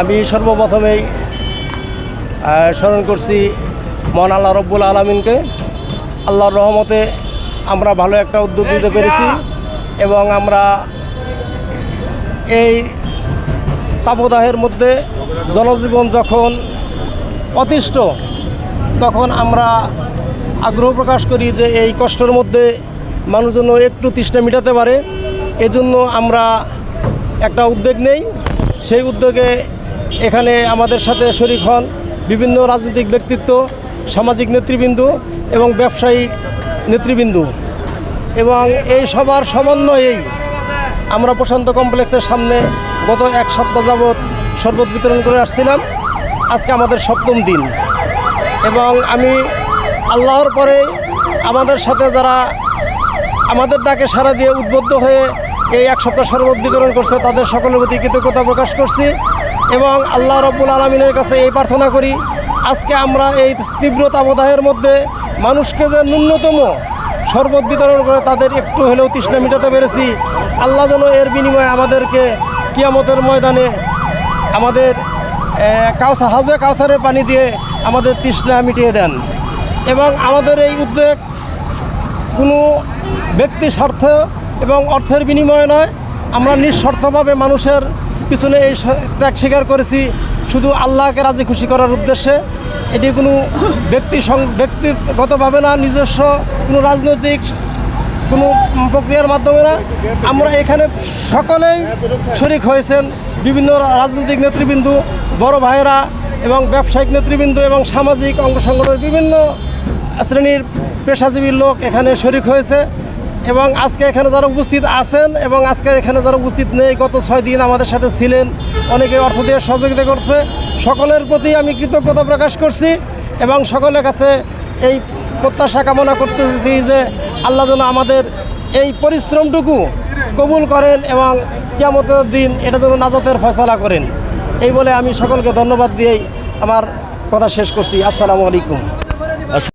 আমি সর্বপ্রথমেই স্মরণ করছি মন আল্লাহ রব্বুল আলমিনকে। আল্লাহর রহমতে আমরা ভালো একটা উদ্যোগ নিতে পেরেছি এবং আমরা এই তাপদাহের মধ্যে জনজীবন যখন অতিষ্ঠ তখন আমরা আগ্রহ প্রকাশ করি যে এই কষ্টের মধ্যে মানুষ যেন একটু তৃষ্ণা মেটাতে পারে। এজন্য আমরা একটা উদ্যোগ নেই। সেই উদ্যোগে এখানে আমাদের সাথে শরিক হন বিভিন্ন রাজনৈতিক ব্যক্তিত্ব, সামাজিক নেতৃবৃন্দ এবং ব্যবসায়ী নেতৃবৃন্দ। এবং এই সবার সমন্বয়েই আমরা প্রশান্ত কমপ্লেক্সের সামনে গত এক সপ্তাহ যাবৎ শরবত বিতরণ করে আসছিলাম। আজকে আমাদের সপ্তম দিন। এবং আমি আল্লাহর পরে আমাদের সাথে যারা আমাদের ডাকে সাড়া দিয়ে উদ্বুদ্ধ হয়ে এই এক সপ্তাহ শরবত বিতরণ করছে, তাদের সকলের প্রতি কৃতজ্ঞতা প্রকাশ করছি এবং আল্লাহ রব্বুল আলমিনের কাছে এই প্রার্থনা করি, আজকে আমরা এই তীব্র তাপদাহের মধ্যে মানুষকে যে ন্যূনতম শরবত বিতরণ করে তাদের একটু হলেও তৃষ্ণা মেটাতে পেরেছি, আল্লাহ যেন এর বিনিময়ে আমাদেরকে কিয়ামতের ময়দানে আমাদের কাউসা হাজে কাউসারের পানি দিয়ে আমাদের তৃষ্ণা মিটিয়ে দেন এবং আমাদের এই উদ্যোগ কোনো ব্যক্তি স্বার্থ এবং অর্থের বিনিময়ে নয়, আমরা নিঃস্বার্থভাবে মানুষের পিছনে এই ত্যাগ স্বীকার করেছি শুধু আল্লাহকে রাজি খুশি করার উদ্দেশ্যে। এটি কোনো ব্যক্তি ব্যক্তিগতভাবে না, নিজস্ব কোনো রাজনৈতিক কোনো প্রক্রিয়ার মাধ্যমে না। আমরা এখানে সকলেই শরিক হয়েছেন। বিভিন্ন রাজনৈতিক নেতৃবৃন্দ, বড় ভাইয়েরা এবং ব্যবসায়িক নেতৃবৃন্দ এবং সামাজিক অঙ্গ সংগঠনের বিভিন্ন শ্রেণির পেশাজীবীর লোক এখানে শরিক হয়েছে। এবং আজকে এখানে যারা উপস্থিত আছেন এবং আজকে এখানে যারা উপস্থিত নেই, গত ছয় দিন আমাদের সাথে ছিলেন। অনেকে অর্থ দিয়ে সহযোগিতা করছে। সকলের প্রতি আমি কৃতজ্ঞতা প্রকাশ করছি এবং সকলের কাছে এই প্রত্যাশা কামনা করতেছি যে আল্লাহ যেন আমাদের এই পরিশ্রমটুকু কবুল করেন এবং কেমতের দিন এটা যেন নাজাতের ফয়সালা করেন। এই বলে আমি সকলকে ধন্যবাদ দিয়েই আমার কথা শেষ করছি। আসসালামু আলাইকুম।